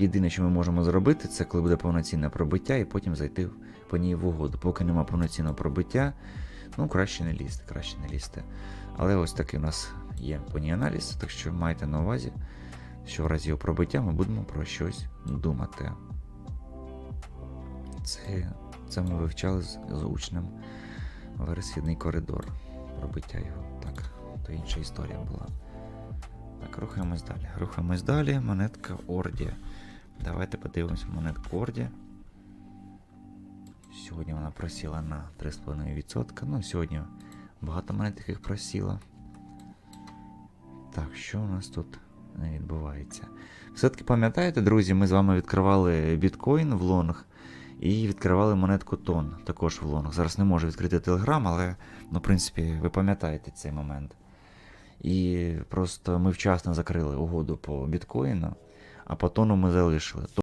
Єдине, що ми можемо зробити, це коли буде повноцінне пробиття, і потім зайти по ній в угоду. Поки нема повноцінного пробиття, ну краще не лізти, краще не лізти. Але ось такий у нас є по ній аналіз, так що майте на увазі, що в разі його пробиття ми будемо про щось думати. Це, це ми вивчали з, з учнем вересвідний коридор. Пробиття його. Так, то інша історія була. Так, рухаємось далі. Рухаємось далі. Монетка Орді. Давайте подивимось монетку Орді. Сьогодні вона просіла на 3,5%. Ну, сьогодні багато монет таких просіло. Так, що у нас тут відбувається? Все-таки пам'ятаєте, друзі, ми з вами відкривали біткоін в лонг і відкривали монетку Тон також в лонг. Зараз не можу відкрити телеграм, але, ну, в принципі, ви пам'ятаєте цей момент. І просто ми вчасно закрили угоду по біткоїну, а по ми залишили.